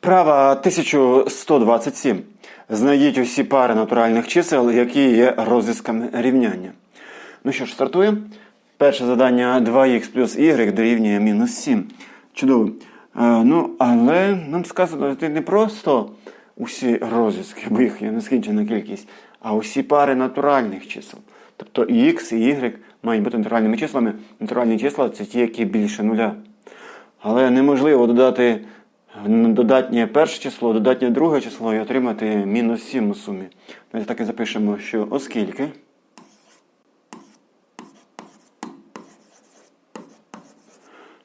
Вправа 1127. Знайдіть усі пари натуральних чисел, які є розв'язками рівняння. Ну що ж, стартуємо. Перше завдання 2х плюс y дорівнює мінус 7. Чудово. Е, ну, але нам сказано знайти не просто усі розв'язки, бо їх є нескінчена кількість, а усі пари натуральних чисел. Тобто і x, і y мають бути натуральними числами. Натуральні числа це ті, які більше нуля. Але неможливо додати додатнє перше число, додатнє друге число і отримати мінус 7 у сумі. Давайте так і запишемо, що оскільки.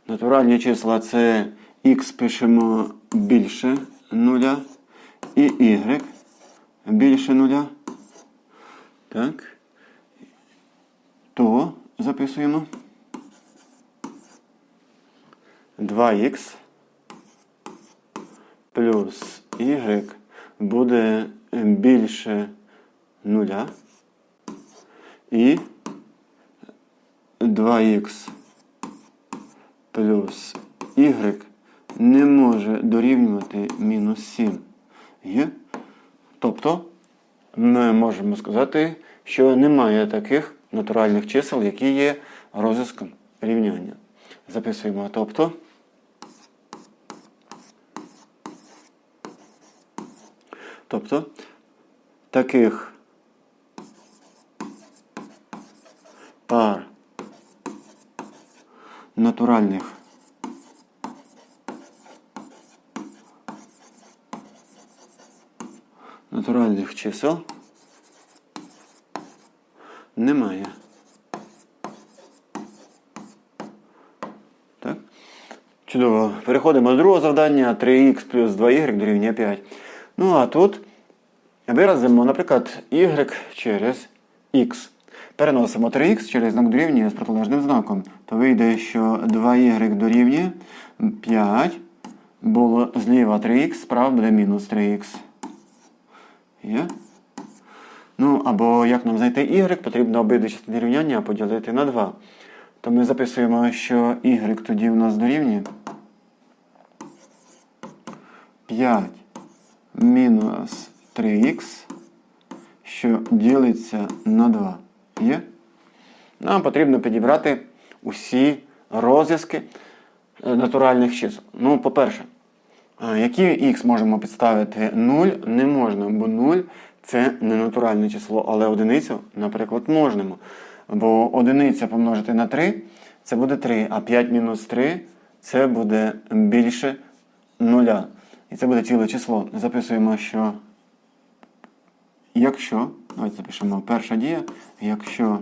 Натуральні числа це х пишемо більше нуля і y більше нуля. Так. То записуємо. 2х плюс y буде більше нуля. І 2х плюс y не може дорівнювати мінус 7. Є? Тобто ми можемо сказати, що немає таких натуральних чисел, які є розв'язком рівняння. Записуємо тобто. Тобто таких пар натуральних натуральних чисел немає. Так? Чудово. Переходимо до другого завдання. 3х плюс 2y дорівнює 5. Ну а тут виразимо, наприклад, y через x. Переносимо 3х через знак дорівнює з протилежним знаком. То вийде, що 2y дорівнює 5. Було зліва 3х, справа буде мінус 3х. Є? Ну, або як нам знайти y, потрібно обидві частини рівняння поділити на 2. То ми записуємо, що y тоді в нас дорівнює 5 мінус 3х, що ділиться на 2. Є? Нам потрібно підібрати усі розв'язки е, натуральних чисел. Ну, по-перше, які х можемо підставити 0 не можна, бо 0 це не натуральне число, але одиницю, наприклад, можемо. Бо одиниця помножити на 3 це буде 3, а 5 мінус 3 це буде більше 0. І це буде ціле число. Записуємо, що якщо, давайте запишемо перша дія, якщо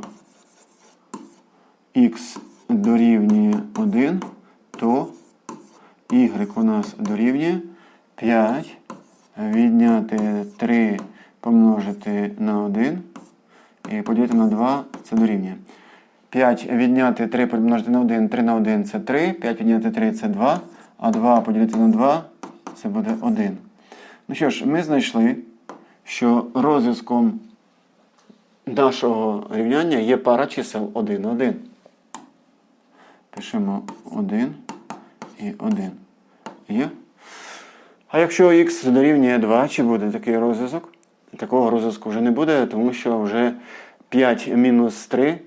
х дорівнює 1, то y у нас дорівнює 5, відняти 3 помножити на 1 і поділити на 2 це дорівнює. 5 відняти 3 помножити на 1, 3 на 1 це 3, 5 відняти 3 це 2, а 2 поділити на 2 це буде 1. Ну що ж, ми знайшли, що розв'язком нашого рівняння є пара чисел 1, 1. Пишемо 1 і 1. Є? А якщо х дорівнює 2, чи буде такий розв'язок? Такого розв'язку вже не буде, тому що вже 5 мінус 3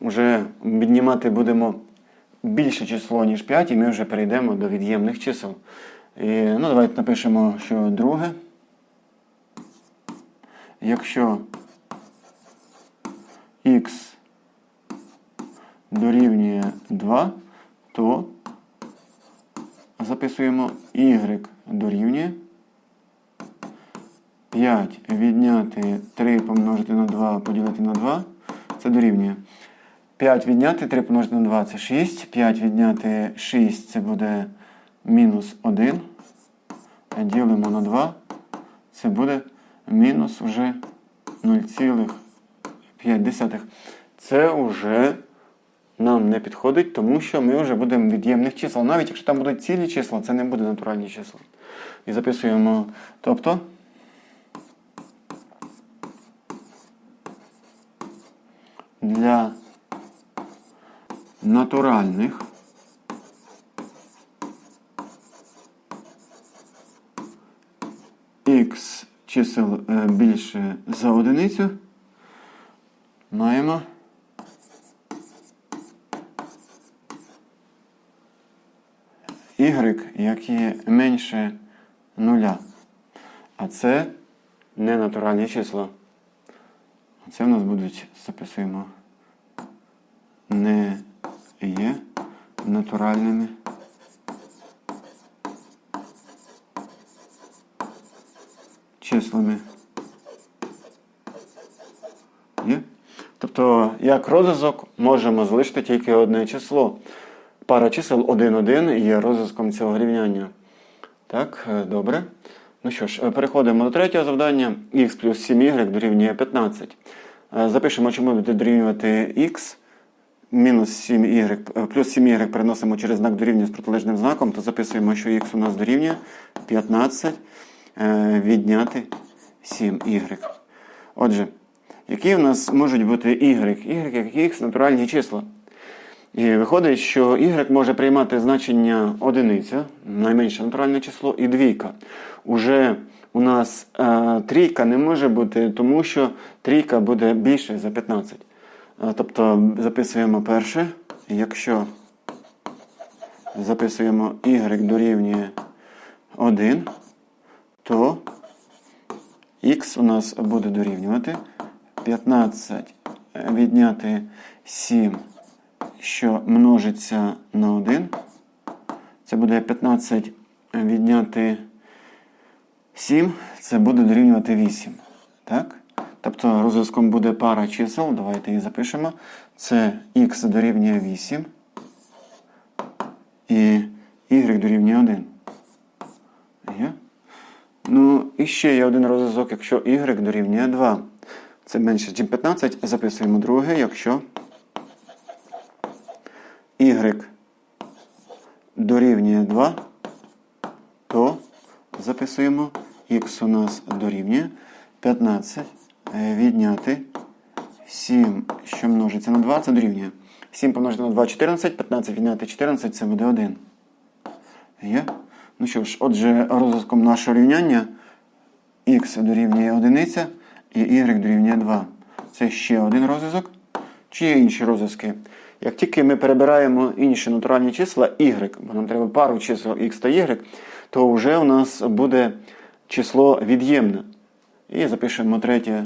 вже віднімати будемо більше число, ніж 5, і ми вже перейдемо до від'ємних чисел. І, ну, Давайте напишемо, що друге. Якщо х дорівнює 2, то записуємо y дорівнює 5 відняти 3 помножити на 2 поділити на 2, це дорівнює. 5 відняти 3 помножити на 2 це 6. 5 відняти 6 це буде мінус 1. Ділимо на 2. Це буде мінус вже 0,5. Це вже нам не підходить, тому що ми вже будемо від'ємних чисел. Навіть якщо там будуть цілі числа, це не буде натуральні числа. І записуємо. Тобто. Для натуральних х чисел е, більше за одиницю, маємо y, які менше нуля. А це не натуральні числа. Це в нас будуть, записуємо, не є натуральними числами. Є? Тобто, як розв'язок можемо залишити тільки одне число. Пара чисел 1-1 є розв'язком цього рівняння. Так, е, добре. Ну що ж, е, переходимо до третього завдання. х плюс 7y дорівнює 15. Е, Запишемо, чому буде дорівнювати х. Мінус 7y, е, плюс 7y переносимо через знак дорівнює з протилежним знаком, то записуємо, що х у нас дорівнює 15 е, відняти 7y. Отже, які в нас можуть бути y? y, як x натуральні числа. І виходить, що y може приймати значення одиниця, найменше натуральне число, і двійка. Уже у нас е, трійка не може бути, тому що трійка буде більше за 15. Е, тобто записуємо перше, якщо записуємо y дорівнює 1, то х у нас буде дорівнювати 15 відняти 7 що множиться на 1. Це буде 15 відняти 7, це буде дорівнювати 8. Так? Тобто розв'язком буде пара чисел, давайте її запишемо. Це х дорівнює 8 і y дорівнює 1. Є? Ну, і ще є один розв'язок, якщо y дорівнює 2. Це менше, ніж 15. Записуємо друге, якщо y дорівнює 2, то записуємо х у нас дорівнює 15 е, відняти 7, що множиться на 2, це дорівнює. 7 помножити на 2 14, 15 відняти 14 це буде 1. Є? Ну що ж, отже, розв'язком нашого рівняння х дорівнює 1 і y дорівнює 2. Це ще один розв'язок. Чи є інші розв'язки? Як тільки ми перебираємо інші натуральні числа y, бо нам треба пару чисел x та y, то вже у нас буде число від'ємне. І запишемо третє,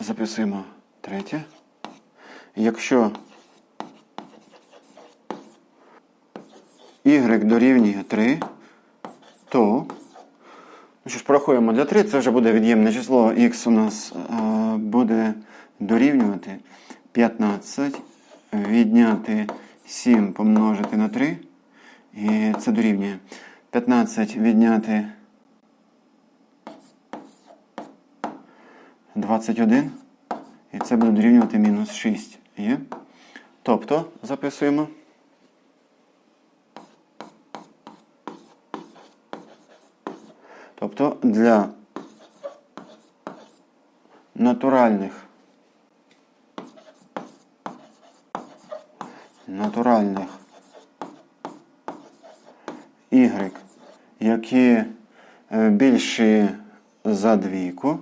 записуємо третє. Якщо y дорівнює 3, то ну що ж, порахуємо для 3, це вже буде від'ємне число. Х у нас е, буде дорівнювати 15 відняти 7 помножити на 3. І це дорівнює 15 відняти 21. І це буде дорівнювати мінус 6. Є? Тобто записуємо. Тобто для натуральних натуральних y, які е, більші за двійку,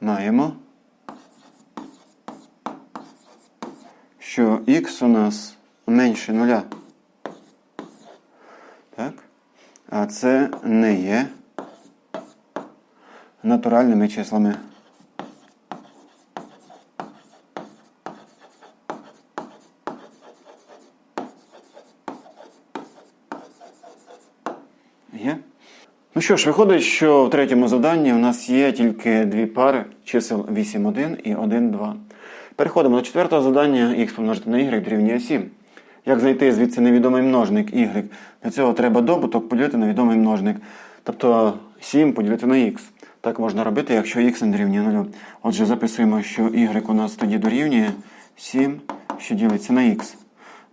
маємо, що х у нас менше нуля. Так? А це не є натуральними числами. Є? Ну що ж, виходить, що в третьому завданні у нас є тільки дві пари чисел 8,1 і 1,2. Переходимо до четвертого завдання х помножити на y дорівнює 7. Як знайти звідси невідомий множник y? Для цього треба добуток поділити на відомий множник. Тобто 7 поділити на х. Так можна робити, якщо х не дорівнює 0. Отже, записуємо, що y у нас тоді дорівнює 7, що ділиться на х.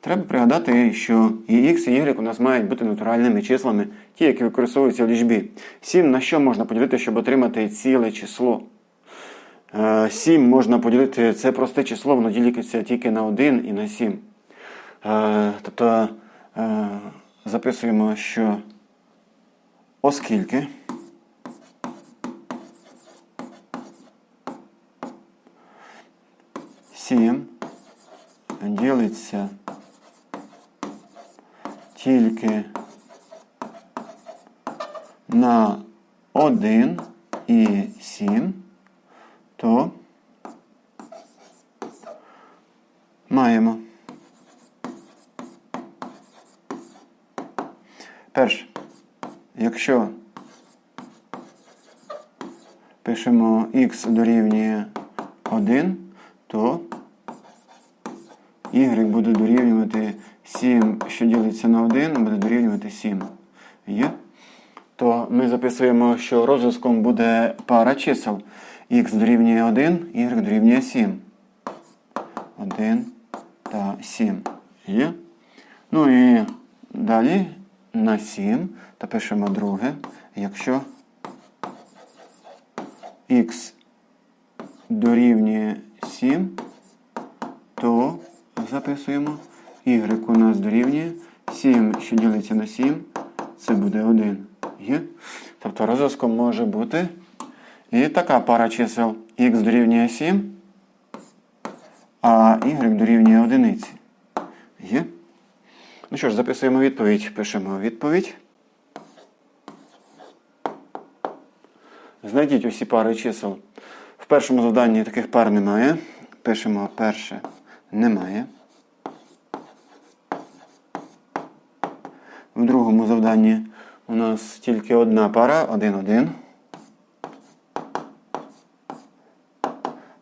Треба пригадати, що і x, і y у нас мають бути натуральними числами, ті, які використовуються в лічбі. 7 на що можна поділити, щоб отримати ціле число? 7 можна поділити, це просте число, воно ділиться тільки на 1 і на 7. Тобто е, записуємо, що оскільки сім ділиться тільки на 1 і 7, то маємо. Перше, якщо пишемо x дорівнює 1, то y буде дорівнювати 7, що ділиться на 1, буде дорівнювати 7. Є? То ми записуємо, що розв'язком буде пара чисел. x дорівнює 1, y дорівнює 7. 1 та 7. Є? Ну і далі на 7 та пишемо друге, якщо x дорівнює 7, то записуємо y у нас дорівнює 7, що ділиться на 7, це буде 1. Є? Тобто розв'язком може бути і така пара чисел x дорівнює 7, а y дорівнює 1. Ну що ж, записуємо відповідь. Пишемо відповідь. Знайдіть усі пари чисел. В першому завданні таких пар немає. Пишемо перше немає. В другому завданні у нас тільки одна пара 1-1.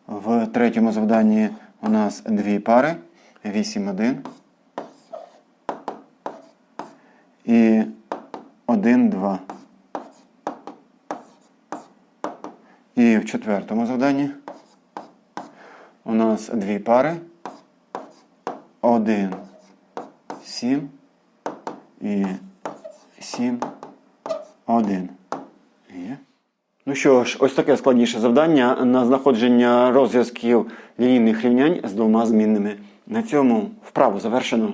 В третьому завданні у нас дві пари 8-1. І 1-2. І в четвертому завданні у нас дві пари. 1, 7 і 7, 1. Є. Ну що ж, ось таке складніше завдання на знаходження розв'язків лінійних рівнянь з двома змінними. На цьому вправу завершено.